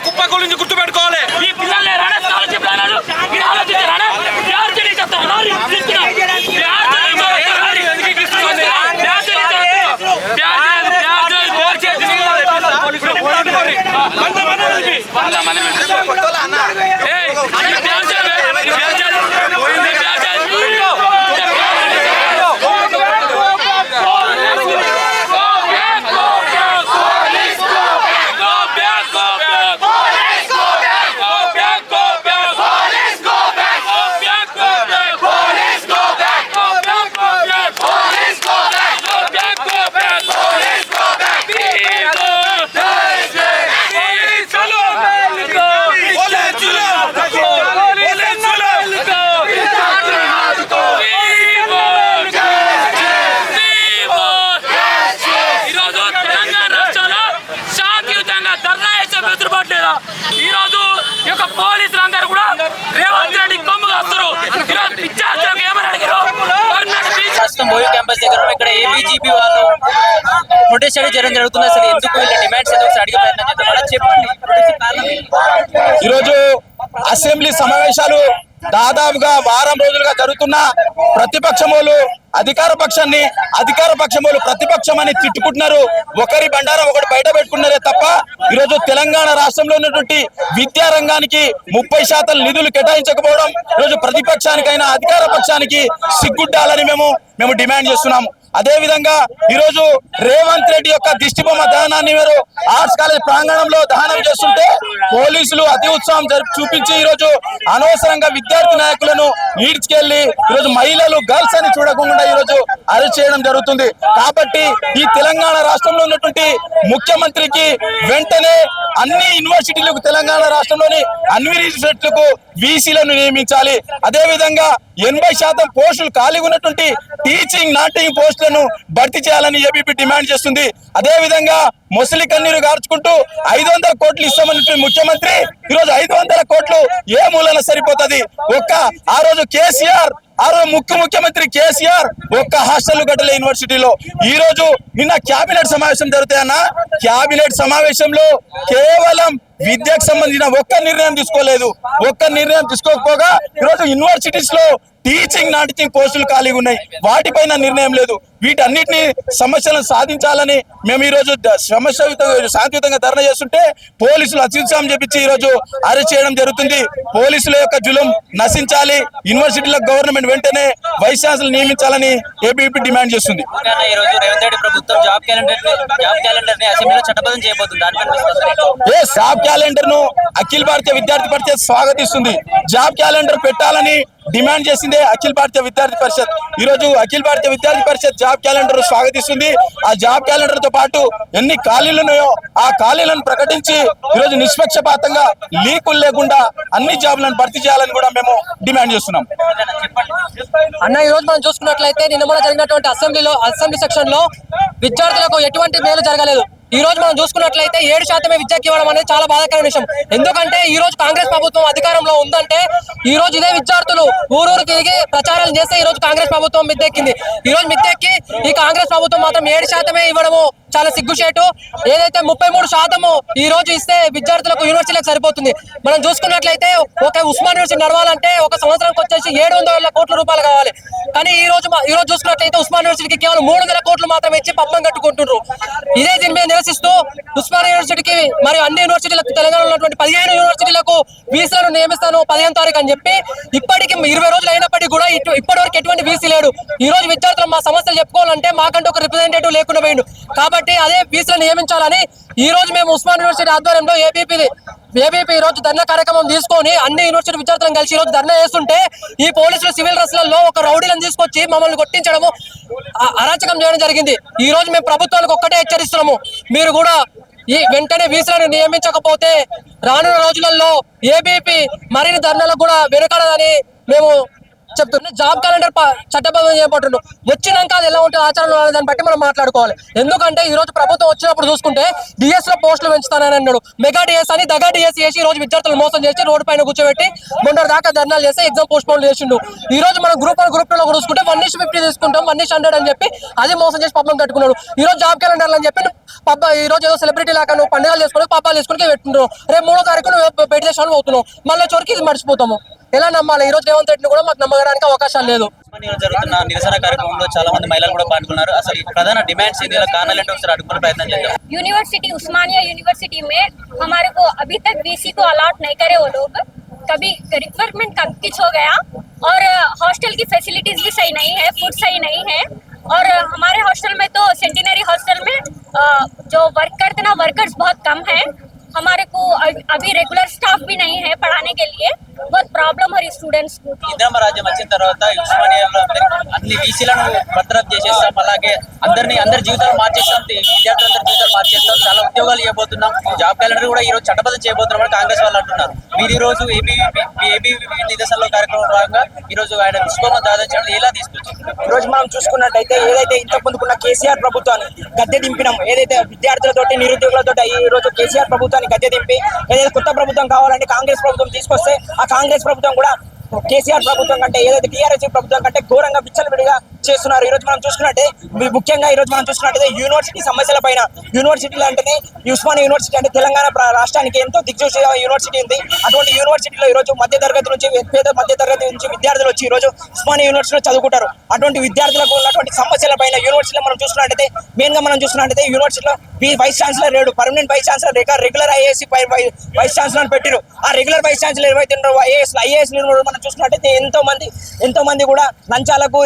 kupa gol injukur మీద ఈ యొక్క పోలీసులందరూ కూడా రేవంత్ రెడ్డి కొమ్ము కాస్తారు. క్యాంపస్ దగ్గర ఇక్కడ ఏబీజీపీ వాళ్ళు ప్రొటెస్ట్ అనేది జరగడం జరుగుతుంది అసలు ఎందుకు డిమాండ్స్ ఏదో ఒకసారి చెప్పండి. ఈరోజు అసెంబ్లీ సమావేశాలు దాదాపుగా వారం రోజులుగా జరుగుతున్న ప్రతిపక్షములు అధికార పక్షాన్ని అధికార పక్షములు ప్రతిపక్షం అని తిట్టుకుంటున్నారు. ఒకరి బండారం ఒకటి బయట పెట్టుకున్నారే తప్ప ఈరోజు తెలంగాణ రాష్ట్రంలో ఉన్నటువంటి విద్యా రంగానికి ముప్పై శాతం నిధులు కేటాయించకపోవడం ఈరోజు ప్రతిపక్షానికైనా అధికార పక్షానికి సిగ్గుడ్డాలని మేము మేము డిమాండ్ చేస్తున్నాము అదే విధంగా ఈరోజు రేవంత్ రెడ్డి యొక్క దిష్టిబొమ్మ దహనాన్ని మీరు ఆర్ట్స్ కాలేజ్ ప్రాంగణంలో దహనం చేస్తుంటే పోలీసులు అతి ఉత్సాహం జరిపి చూపించి ఈరోజు అనవసరంగా విద్యార్థి నాయకులను ఈడ్చుకెళ్ళి ఈరోజు మహిళలు గర్ల్స్ అని చూడకుండా ఈరోజు అరెస్ట్ చేయడం జరుగుతుంది. కాబట్టి ఈ తెలంగాణ రాష్ట్రంలో ఉన్నటువంటి ముఖ్యమంత్రికి వెంటనే అన్ని యూనివర్సిటీలకు తెలంగాణ రాష్ట్రంలోని అన్ని యూనివర్సిటీలకు వీసీలను నియమించాలి. అదే విధంగా ఎనభై శాతం పోస్టులు ఖాళీగా ఉన్నటువంటి టీచింగ్ నాటింగ్ పోస్టులను భర్తీ చేయాలని ఏబీపీ డిమాండ్ చేస్తుంది. అదే విధంగా ముసలి కన్నీరు గార్చుకుంటూ ఐదు వందల కోట్లు ఇస్తామని ముఖ్యమంత్రి ఈరోజు ఐదు వందల కోట్లు ఏ మూలన సరిపోతది? ఒక్క ఆ రోజు కేసీఆర్ ఆ రోజు ముఖ్య ముఖ్యమంత్రి కేసీఆర్ ఒక్క హాస్టల్ గడ్డల యూనివర్సిటీలో. ఈ రోజు నిన్న క్యాబినెట్ సమావేశం జరుగుతాయన్న? క్యాబినెట్ సమావేశంలో కేవలం విద్యకు సంబంధించిన ఒక్క నిర్ణయం తీసుకోలేదు. ఒక్క నిర్ణయం తీసుకోకపోగా ఈరోజు యూనివర్సిటీస్లో టీచింగ్ టీచింగ్ పోస్టులు ఖాళీగా ఉన్నాయి. వాటిపైన నిర్ణయం లేదు. వీటన్నిటిని సమస్యలను సాధించాలని మేము ఈ రోజు ద- సమస్యయుతంగా శాంతియుతంగా ధర్నా చేస్తుంటే పోలీసులు అత్యుత్సాహం చేపించి ఈ రోజు అరెస్ట్ చేయడం జరుగుతుంది. పోలీసుల యొక్క జులుం నశించాలి. యూనివర్సిటీల గవర్నమెంట్ వెంటనే వైస్ ఛాన్సలర్ నియమించాలని ఏబీపీ డిమాండ్ చేస్తుంది? ఏ జాబ్ క్యాలెండర్ను అఖిల భారతీయ విద్యార్థి పరిషత్ స్వాగతిస్తుంది. జాబ్ క్యాలెండర్ పెట్టాలని డిమాండ్ చేసిందే అఖిల భారతీయ విద్యార్థి పరిషత్. ఈ రోజు అఖిల భారతీయ విద్యార్థి పరిషత్ జాబ్ క్యాలెండర్ స్వాగతిస్తుంది. ఆ జాబ్ క్యాలెండర్తో పాటు ఎన్ని ఖాళీలు ఉన్నాయో ఆ ఖాళీలను ప్రకటించి ఈ రోజు నిష్పక్షపాతంగా లీకులు లేకుండా అన్ని జాబ్లను భర్తీ చేయాలని కూడా మేము డిమాండ్ చేస్తున్నాం. అన్న ఈ రోజు మనం చూసుకున్నట్లయితే నిన్న కూడా జరిగినటువంటి అసెంబ్లీలో అసెంబ్లీ సెక్షన్లో విద్యార్థులకు ఎటువంటి మేలు జరగలేదు. ఈ రోజు మనం చూసుకున్నట్లయితే ఏడు శాతమే విద్యకి ఇవ్వడం అనేది చాలా బాధాకరమైన విషయం. ఎందుకంటే ఈ రోజు కాంగ్రెస్ ప్రభుత్వం అధికారంలో ఉందంటే ఈ రోజు ఇదే విద్యార్థులు ఊరూరు తిరిగి ప్రచారాలు చేస్తే ఈ రోజు కాంగ్రెస్ ప్రభుత్వం మిద్దెక్కింది. ఈ రోజు మిద్దెక్కి ఈ కాంగ్రెస్ ప్రభుత్వం మాత్రం ఏడు శాతమే ఇవ్వడము చాలా సిగ్గుచేటు. ఏదైతే ముప్పై మూడు శాతము ఈ రోజు ఇస్తే విద్యార్థులకు యూనివర్సిటీలకు సరిపోతుంది. మనం చూసుకున్నట్లయితే ఒక ఉస్మాన్ యూనివర్సిటీ నడవాలంటే ఒక సంవత్సరానికి వచ్చేసి ఏడు వందల కోట్ల రూపాయలు కావాలి. కానీ ఈ రోజు ఈ రోజు చూసుకున్నట్లయితే ఉస్మాన్ యూనివర్సిటీకి కేవలం మూడు వందల కోట్లు మాత్రమే ఇచ్చి పబ్బం కట్టుకుంటున్నారు ఇదే దీని మీద నిరసిస్తూ ఉస్మాన్ యూనివర్సిటీకి మరియు అన్ని యూనివర్సిటీలకు తెలంగాణలో ఉన్నటువంటి పదిహేను యూనివర్సిటీలకు వీసీలను నియమిస్తాను పదిహేను తారీఖు అని చెప్పి ఇప్పటికి ఇరవై రోజులు అయినప్పటికీ కూడా ఇప్పటి వరకు ఎటువంటి వీసీ లేడు. ఈ రోజు విద్యార్థులు మా సమస్యలు చెప్పుకోవాలంటే మాకంటూ ఒక రిప్రజెంటేటివ్ లేకుండా పోయిండు. కాబట్టి అదే వీసీలను నియమించాలని ఈ రోజు మేము ఉస్మాన్ యూనివర్సిటీ ఆధ్వర్యంలో ఏబీపీ ఏబీపీ ఈ రోజు ధర్నా కార్యక్రమం తీసుకొని అన్ని యూనివర్సిటీ విద్యార్థులను కలిసి ఈ రోజు ధర్నా చేస్తుంటే ఈ పోలీసులు సివిల్ డ్రెస్లలో ఒక రౌడీలను తీసుకొచ్చి మమ్మల్ని కొట్టించడము అరాచకం చేయడం జరిగింది. ఈ రోజు మేము ప్రభుత్వానికి ఒక్కటే హెచ్చరిస్తున్నాము. మీరు కూడా ఈ వెంటనే వీసీలను నియమించకపోతే రానున్న రోజులలో ఏబీపీ మరిన్ని ధర్నాలకు కూడా వెనుకడదని మేము చెప్తున్నా జాబ్ క్యాలెండర్ చట్టబద్ధం చేయబడుతుంది వచ్చినాక అది ఎలా ఉంటుంది ఆచరణలో దాన్ని బట్టి మనం మాట్లాడుకోవాలి. ఎందుకంటే ఈ రోజు ప్రభుత్వం వచ్చినప్పుడు చూసుకుంటే డిఎస్లో పోస్టులు పెంచుతానని అన్నాడు. మెగా డిఎస్ అని దగా డిఎస్ చేసి ఈ రోజు విద్యార్థులు మోసం చేసి రోడ్డు పైన కూర్చోబెట్టి మొండర్ దాకా ధర్నాలు చేసి ఎగ్జామ్ పోస్ట్ పోన్ చేసిండు. ఈ రోజు మనం గ్రూప్ వన్ గ్రూప్ టూ లో చూసుకుంటే వన్ ఇష్ ఫిఫ్టీ తీసుకుంటాం వన్ ఇష్ హండ్రెడ్ అని చెప్పి అది మోసం చేసి పబ్బం కట్టుకున్నాడు. ఈ రోజు జాబ్ క్యాలెండర్ అని చెప్పి పబ్బ ఈ రోజు ఏదో సెలబ్రిటీ లాగా నువ్వు పండుగలు చేసుకుని పబ్బాలు చేసుకుని పెట్టుకుంటావు రేపు మూడో తారీఖు నువ్వు బయట దేశాలు అవుతున్నావు మళ్ళీ చోరికి ఇది మర్చిపోతాము. ఎలా నమ్మాలి ఈ రోజు రేవంత్ రెడ్డిని కూడా మాకు నమ్మడానికి అవకాశాలు లేదు ఉస్మానియాలో జరుగుతున్న నిరసన కార్యక్రమంలో చాలా మంది మహిళలు కూడా పాల్గొన్నారు అసలు ఈ ప్రధాన డిమాండ్స్ ఏంటి ఇలా కారణాలు ఏంటో ఒకసారి అడుగుకునే ప్రయత్నం చేద్దాం यूनिवर्सिटी उस्मानिया यूनिवर्सिटी में हमारे को अभी तक वीसी को अलॉट नहीं करे वो लोग कभी रिक्वायरमेंट कब किच हो गया और हॉस्टल की फैसिलिटीज भी सही नहीं है फूड सही नहीं है और हमारे हॉस्टल में तो सेंटिनरी हॉस्टल में अ, जो वर्क करते ना वर्कर्स बहुत कम है हमारे को अ- अभी रेगुलर स्टाफ भी नहीं है पढ़ाने के लिए బట్ ప్రాబ్లం హర్ స్టూడెంట్స్ ఇంద్రమ రాజ్యం వచ్చిన తర్వాత అన్ని వీసీలను భద్రత చేసేస్తాం అలాగే అందరినీ అందరి జీవితాలు మార్చేస్తాం విద్యార్థులు అందరి జీవితాలు మార్చేస్తాం చాలా ఉద్యోగాలు చేయబోతున్నాం జాబ్ క్యాలెండర్ కూడా ఈ రోజు చట్టబద్ధ చేయబోతున్నాం కాంగ్రెస్ వాళ్ళు అంటున్నారు. మీరు ఈ రోజు ఏబీవీ నిదర్శనలో కార్యక్రమం భాగంగా ఈ రోజు ఆయన విశ్వమ దాదాపు ఎలా తీసుకొచ్చారు? ఈ రోజు మనం చూసుకున్నట్టయితే ఏదైతే ఇంతకు ముందుకున్న కేసీఆర్ ప్రభుత్వాన్ని గద్దె దింపినాం ఏదైతే విద్యార్థులతోటి నిరుద్యోగులతో ఈ రోజు కేసీఆర్ ప్రభుత్వాన్ని గద్దె దింపి ఏదైతే కొత్త ప్రభుత్వం కావాలంటే కాంగ్రెస్ ప్రభుత్వం తీసుకొస్తే కాంగ్రెస్ ప్రభుత్వం కూడా కేసీఆర్ ప్రభుత్వం కంటే ఏదైతే టీఆర్ఎస్ ప్రభుత్వం కంటే ఘోరంగా విచ్చలవిడిగా చేస్తున్నారు ఈ రోజు మనం చూసుకున్నట్టే ముఖ్యంగా ఈ రోజు మనం చూసుకున్నట్టే యూనివర్సిటీ సమస్యల పైన యూనివర్సిటీలు అంటేనే ఉస్మాన్ యూనివర్సిటీ అంటే తెలంగాణ రాష్ట్రానికి ఎంతో దిగ్జూసి యూనివర్సిటీ ఉంది. అటువంటి యూనివర్సిటీలో ఈ రోజు మధ్య తరగతి నుంచి పేద మధ్య తరగతి నుంచి విద్యార్థులు వచ్చి ఈ రోజు ఉస్మాన్ యూనివర్సిటీలో చదువుకుంటారు. అటువంటి విద్యార్థులకు ఉన్నటువంటి సమస్యల పైన యూనివర్సిటీలో మనం చూసుకున్నట్టయితే మెయిన్గా మనం చూసుకున్నట్టయితే యూనివర్సిటీలో వైస్ ఛాన్సలర్ లేడు permanent vice chancellor regular IAS vice chancellor పెట్టిరు. ఆ రెగ్యులర్ వైస్ ఛాన్సలర్ ఏవైతే ఐఏఎస్ ఐఏఎస్ మనం చూసినట్టయితే ఎంతో మంది ఎంతో మంది కూడా లంచాలకు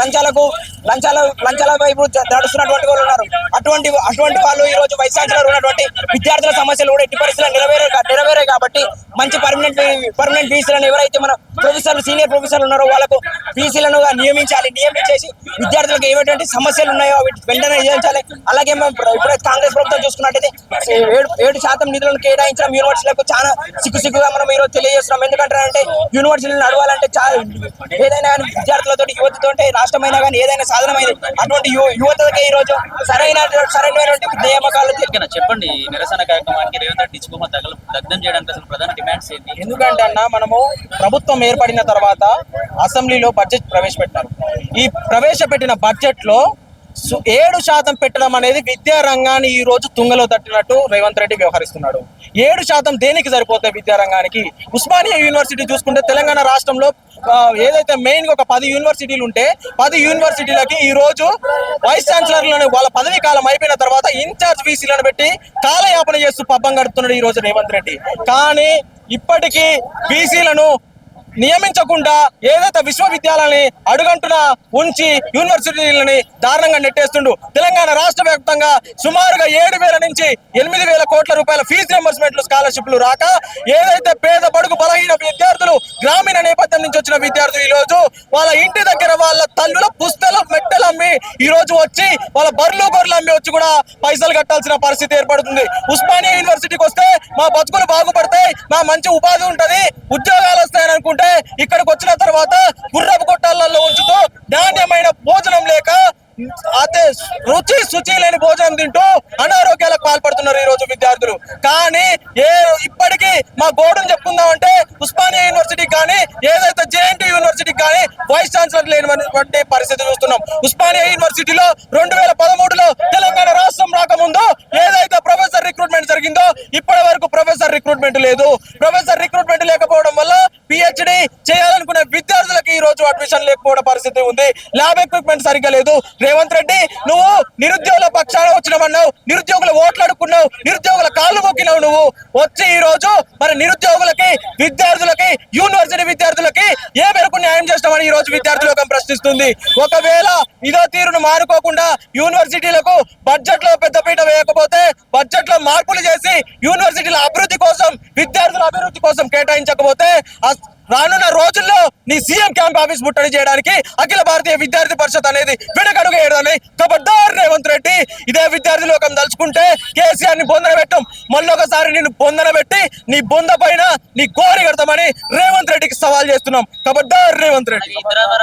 లంచాలకు లంచాల లంచాల వైపు నడుస్తున్నటువంటి వాళ్ళు ఉన్నారు. అటువంటి అటువంటి వాళ్ళు ఈ రోజు వైస్ ఛాన్సలర్ ఉన్నటువంటి విద్యార్థుల సమస్యలు కూడా ఎట్టి పరిస్థితులు నెరవేరే నెరవేరే కాబట్టి మంచి పర్మనెంట్ పర్మనెంట్ బీసీలను ఎవరైతే మన ప్రొఫెసర్లు సీనియర్ ప్రొఫెసర్లు ఉన్నారో వాళ్ళకు బీసీలను నియమించాలి నియమించేసి విద్యార్థులకు ఏటువంటి సమస్యలు ఉన్నాయో అవి వెంటనే చేయించాలి అలాగే మనం ఇప్పుడైతే కాంగ్రెస్ ప్రభుత్వం చూసుకున్నట్టయితే ఏడు ఏడు శాతం నిధులను కేటాయించడం యూనివర్సిటీలకు చాలా సిగ్గు సిగ్గుగా మనం ఈరోజు తెలియజేస్తున్నాం. ఎందుకంటే యూనివర్సిటీలు నడవాలంటే చాలా. ఏదైనా కానీ విద్యార్థులతో యువతతో రాష్ట్రమైనా కానీ ఏదైనా సాధనమైంది అటువంటి యువతకి ఈ రోజు సరైన సరైనటువంటి నియామకాలు చెప్పండి. నిరసన కార్యక్రమానికి రేవంత్ రెడ్డి ఇచ్చుకోమ తగల దగ్ధం చేయడానికి అసలు ప్రధాన డిమాండ్స్ ఏంటి? ఎందుకంటే అన్న మనము ప్రభుత్వం ఏర్పడిన తర్వాత అసెంబ్లీలో బడ్జెట్ ప్రవేశపెట్టారు. ఈ ప్రవేశపెట్టిన బడ్జెట్లో ఏడు శాతం పెట్టడం అనేది విద్యా రంగాన్ని ఈ రోజు తుంగలో తట్టినట్టు రేవంత్ రెడ్డి వ్యవహరిస్తున్నాడు. ఏడు శాతం దేనికి సరిపోతాయి విద్యారంగానికి? ఉస్మానియా యూనివర్సిటీ చూసుకుంటే తెలంగాణ రాష్ట్రంలో ఏదైతే మెయిన్గా ఒక పది యూనివర్సిటీలు ఉంటే పది యూనివర్సిటీలకి ఈ రోజు వైస్ ఛాన్సలర్లను వాళ్ళ పదవీ కాలం అయిపోయిన తర్వాత ఇన్ఛార్జ్ వీసీలను పెట్టి కాలయాపన చేస్తూ పబ్బం గడుపుతున్నాడు ఈ రోజు రేవంత్ రెడ్డి. కానీ ఇప్పటికీ బీసీలను నియమించకుండా ఏదైతే విశ్వవిద్యాలయాన్ని అడుగంటున ఉంచి యూనివర్సిటీలని దారుణంగా నెట్టేస్తుండు. తెలంగాణ రాష్ట్ర వ్యాప్తంగా సుమారుగా ఏడు వేల నుంచి ఎనిమిది వేల కోట్ల రూపాయల ఫీజు రింబర్స్మెంట్లు స్కాలర్షిప్లు రాక ఏదైతే పేద బడుగు బలహీన విద్యార్థులు గ్రామీణ నేపథ్యం నుంచి వచ్చిన విద్యార్థులు ఈ రోజు వాళ్ళ ఇంటి దగ్గర వాళ్ళ తల్లుల పుస్తల మెట్టలు అమ్మి ఈ రోజు వచ్చి వాళ్ళ బర్లు గొర్రెలు అమ్మి వచ్చి కూడా పైసలు కట్టాల్సిన పరిస్థితి ఏర్పడుతుంది. ఉస్మానియా యూనివర్సిటీకి వస్తే మా బతుకులు బాగుపడతాయి మా మంచి ఉపాధి ఉంటది ఉద్యోగాలు వస్తాయని అనుకుంటే ఇక్కడికి వచ్చిన తర్వాత గుర్రపు గొట్టాలలో ఉంచుతూ నాణ్యమైన భోజనం లేక అదే రుచి శుచి లేని భోజనం తింటూ అనారోగ్యాలకు పాల్పడుతున్నారు ఈ రోజు విద్యార్థులు. కానీ ఏ ఇప్పటికీ మా గోడును చెప్పుకుందామంటే ఉస్మానియా యూనివర్సిటీ కానీ ఏదైతే జేఎన్టీ యూనివర్సిటీ కానీ వైస్ ఛాన్సలర్ లేనటువంటి పరిస్థితి చూస్తున్నాం. ఉస్మానియా యూనివర్సిటీలో రెండు వేల పదమూడులో తెలంగాణ రాష్ట్రం రాకముందు ఏదైతే ప్రొఫెసర్ రిక్రూట్మెంట్ జరిగిందో ఇప్పటి వరకు ప్రొఫెసర్ రిక్రూట్మెంట్ లేదు. ప్రొఫెసర్ பிரச்சனை చేయాలనుకునే విద్యార్థులకి ఈ రోజు అడ్మిషన్ లేకపోవడం పరిస్థితి ఉంది. ల్యాబ్ ఎక్విప్మెంట్ సరిగ్గా లేదు. రేవంత్ రెడ్డి నువ్వు నిరుద్యోగుల పక్షాన వచ్చినవన్నావు. నిరుద్యోగుల ఓట్లాడుకున్నావు. నిరుద్యోగుల కాళ్ళు మొక్కినావు నువ్వు. వచ్చి ఈ రోజు మరి నిరుద్యోగులకి విద్యార్థులకి యూనివర్సిటీ విద్యార్థులకి ఏ మేరకు న్యాయం చేస్తామని ఈ రోజు విద్యార్థులకు ప్రశ్నిస్తుంది. ఒకవేళ ఇదో తీరును మారుకోకుండా యూనివర్సిటీలకు బడ్జెట్లో పెద్దపీట వేయకపోతే బడ్జెట్లో మార్పులు చేసి యూనివర్సిటీల అభివృద్ధి కోసం విద్యార్థుల అభివృద్ధి కోసం కేటాయించకపోతే రానున్న రోజుల్లో నీ సీఎం క్యాంప్ ఆఫీస్ ముట్టడి చేయడానికి అఖిల భారతీయ విద్యార్థి పరిషత్ అనేది వెనకడుగు వేయడని కబడ్డార్ రేవంత్ రెడ్డి ఇదే విద్యార్థి లోకం తలుచుకుంటే కేసీఆర్ని బొందన పెట్టం. మళ్ళొకసారి నిన్ను బొందన పెట్టి నీ బొంద పైన నీ గోరి కడతామని రేవంత్ రెడ్డికి సవాల్ చేస్తున్నాం. కబడ్డార్ రేవంత్ రెడ్డి.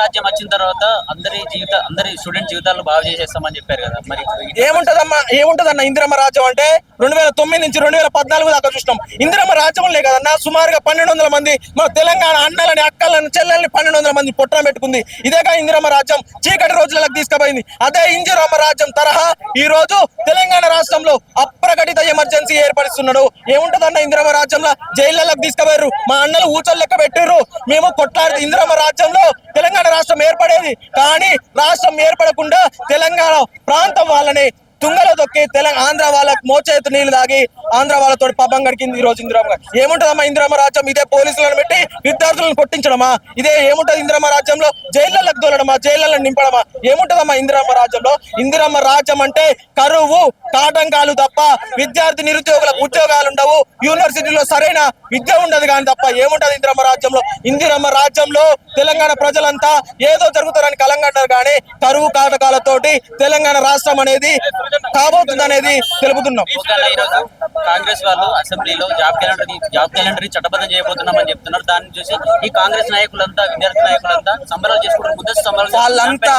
రాజ్యం వచ్చిన తర్వాత అందరి జీవిత అందరి స్టూడెంట్ జీవితాలు బాగా చేసేస్తామని చెప్పారు కదా. మరి ఏముంటదమ్మా? ఏముంటదన్న ఇందిరమ్మ రాజ్యం అంటే రెండు వేల తొమ్మిది నుంచి రెండు వేల పద్నాలుగు దాకా చూసినాం. ఇందిరమ్మ రాజ్యంలే కదన్నా సుమారుగా పన్నెండు వందల మంది మన తెలంగాణ అన్నలని అక్కలని చెల్లెల్ని పన్నెండు వందల మంది పొట్టన పెట్టుకుంది. ఇదేగా ఇందిరమ్మ రాజ్యం. చీకటి రోజులకు తీసుకుపోయింది. అదే ఇందిరమ్మ రాజ్యం తరహా ఈ రోజు తెలంగాణ రాష్ట్రంలో అప్రకటిత ఎమర్జెన్సీ ఏర్పరుస్తున్నాడు. ఏముంటదన్న ఇందిరమ్మ రాజ్యంలో? జైళ్ళకి తీసుకుపోయారు మా అన్నలు ఊచలు లెక్క పెట్టారు మేము కొట్లాడి ఇందిరమ్మ రాజ్యంలో తెలంగాణ రాష్ట్రం ఏర్పడేది. కానీ రాష్ట్రం ఏర్పడకుండా తెలంగాణ ప్రాంతం వాళ్ళని తుంగలో దొక్కి తెలంగాణ ఆంధ్ర వాళ్ళకి మోచేతు నీళ్ళు తాగి ఆంధ్ర వాళ్ళతో పబ్బం గడికింది ఈ రోజు ఇందిరమ్మ ఏముంటదమ్మా ఇందిరమ్మ రాజ్యం? ఇదే పోలీసులను పెట్టి విద్యార్థులను కొట్టించడమా? ఇదే ఏముంటది ఇందిరమ్మ రాజ్యంలో? జైళ్ళకు దోలడమా? జైళ్ళలో నింపడమా? ఏముంటదమ్మా ఇందిరమ్మ రాజ్యంలో? ఇందిరమ్మ రాజ్యం అంటే కరువు కాటంకాలు తప్ప విద్యార్థి నిరుద్యోగులకు ఉద్యోగాలు ఉండవు. యూనివర్సిటీలో సరైన విద్య ఉండదు కానీ తప్ప ఏముంటది ఇందిరమ్మ రాజ్యంలో? ఇందిరమ్మ రాజ్యంలో తెలంగాణ ప్రజలంతా ఏదో జరుగుతారని కలంగంటారు కానీ కరువు కాటకాలతోటి తెలంగాణ రాష్ట్రం అనేది కాబోతుంది అనేది తెలుపుతున్నాం కాంగ్రెస్ వాళ్ళు అసెంబ్లీలో జాబ్ క్యాలెండర్ జాబ్ క్యాలెండర్ చట్టబద్ధం చేయబోతున్నామని చెప్తున్నారు. దాన్ని చూసి ఈ కాంగ్రెస్ నాయకులంతా విద్యార్థి నాయకులంతా సంబరాలు ముందస్తు సంబరాలు వాళ్ళంతా.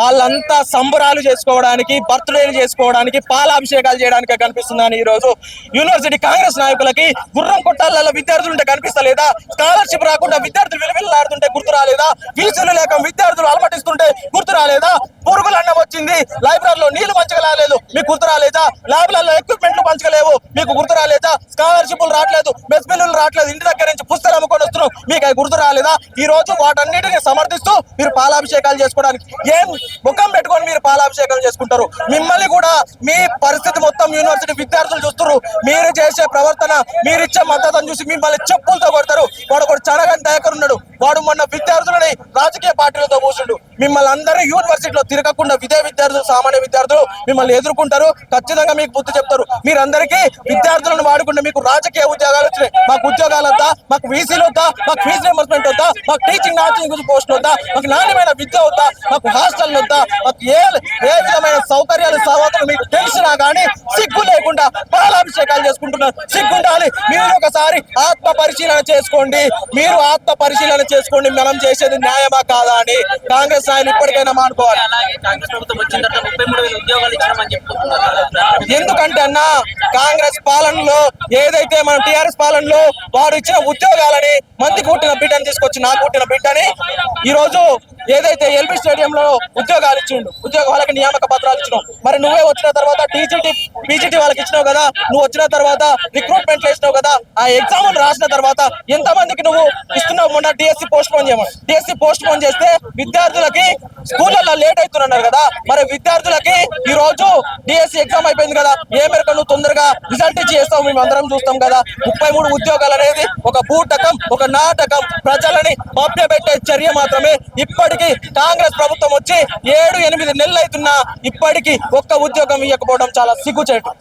వాళ్ళంతా సంబరాలు చేసుకోవడానికి బర్త్డేలు చేసుకోవడానికి పాలాభిషేకాలు చేయడానికి కనిపిస్తుందని ఈ రోజు యూనివర్సిటీ కాంగ్రెస్ నాయకులకి గుర్రం కొట్టాలలో విద్యార్థులు ఉంటే కనిపిస్తలేదా? స్కాలర్షిప్ రాకుండా విద్యార్థులు విలువిల్లాడుతుంటే గుర్తు రాలేదా? ఫీజులు లేక విద్యార్థులు అలమటిస్తుంటే గుర్తు రాలేదా? పురుగులు అన్నం వచ్చింది లైబ్రరీలో నీళ్ళు మంచిగా రాలేదు మీకు గుర్తు రాలేదా? ల్యాబ్లలో ఎక్విప్మెంట్లు పంచలేవు మీకు గుర్తు రాలేదా? స్కాలర్షిప్లు రావట్లేదు. మెస్ బిల్లులు రావట్లేదు. ఇంటి దగ్గర నుంచి పుస్తకాలు అమ్ముకొని వస్తున్నాం మీకు అవి గుర్తు రాలేదా? ఈ రోజు వాటన్నిటిని సమర్థిస్తూ మీరు పాలాభిషేకాలు చేసుకోవడానికి ఏం ముఖం పెట్టుకొని మీరు పాలాభిషేకాలు చేసుకుంటారు? మిమ్మల్ని కూడా మీ పరిస్థితి మొత్తం యూనివర్సిటీ విద్యార్థులు చూస్తారు మీరు చేసే ప్రవర్తన మీరు ఇచ్చే మద్దతును చూసి మిమ్మల్ని చెప్పులతో కొడతారు. వాడు ఒకడు చడగని దయకరున్నాడు వాడు మొన్న విద్యార్థులని రాజకీయ పార్టీలతో కూర్చుండు మిమ్మల్ని అందరూ యూనివర్సిటీలో తిరగకుండా విదే విద్యార్థులు సామాన్య విద్యార్థులు మిమ్మల్ని ఎదుర్కొంటారు. ఖచ్చితంగా మీకు బుద్ధి చెప్తారు. మీరందరికీ విద్యార్థులను వాడుకుంటే మీకు రాజకీయ ఉద్యోగాలు వచ్చినాయి. మాకు ఉద్యోగాలు వద్దా? మాకు వీసీలు వద్దా? మాకు ఫీజు రియంబర్స్మెంట్ వద్దా? మాకు టీచింగ్ నాచింగ్ పోస్ట్ వద్దా? మాకు నాణ్యమైన విద్య వద్దా? మాకు హాస్టల్ వద్దా? మాకు ఏ ఏ విధమైన సౌకర్యాలు సవతులు మీకు తెలిసినా కానీ సిగ్గు లేకుండా పాలాభిషేకాలు చేసుకుంటున్నారు. సిగ్గుండాలి. మీరు ఒకసారి ఆత్మ పరిశీలన చేసుకోండి. మీరు ఆత్మ పరిశీలన చేసుకోండి. మనం చేసేది న్యాయమా కాదా అని కాంగ్రెస్ నాయకులు ఇప్పటికైనా మానుకోవాలి. ఎందుకంటే అన్న కాంగ్రెస్ పాలనలో ఏదైతే మన టిఆర్ఎస్ పాలనలో వారు ఇచ్చిన ఉద్యోగాలని మందికి పుట్టిన బిడ్డని తీసుకొచ్చి నాకు పుట్టిన బిడ్డని ఈ రోజు ఏదైతే ఎల్బీ స్టేడియం లో ఉద్యోగాలు ఇచ్చిండు ఉద్యోగ వాళ్ళకి నియామక పత్రాలు ఇచ్చినావు మరి నువ్వే వచ్చిన తర్వాత టీజీటీ పీజీటీ వాళ్ళకి ఇచ్చినావు కదా నువ్వు వచ్చిన తర్వాత రిక్రూట్మెంట్ వేసినావు కదా ఆ ఎగ్జామ్ రాసిన తర్వాత ఎంత మందికి నువ్వు ఇస్తున్నావు మొన్న డిఎస్సి పోస్ట్ పోన్ చేయమని? డిఎస్సి పోస్ట్ పోన్ చేస్తే విద్యార్థులకి స్కూళ్ళల్లో లేట్ అవుతున్నారు కదా. మరి విద్యార్థులకి ఈ రోజు డిఎస్సి ఎగ్జామ్ అయిపోయింది కదా. ఏ మేరకు నువ్వు తొందరగా రిజల్ట్ ఇచ్చి చేస్తావు మేము అందరం చూస్తాం కదా. ముప్పై మూడు ఉద్యోగాలు అనేది ఒక బూటకం ఒక నాటకం. ప్రజలని మభ్యపెట్టే చర్య మాత్రమే. ఇప్పటికీ కాంగ్రెస్ ప్రభుత్వం వచ్చి ఏడు ఎనిమిది నెలలు అవుతున్నా ఇప్పటికీ ఒక్క ఉద్యోగం ఇవ్వకపోవడం చాలా సిగ్గుచేటు.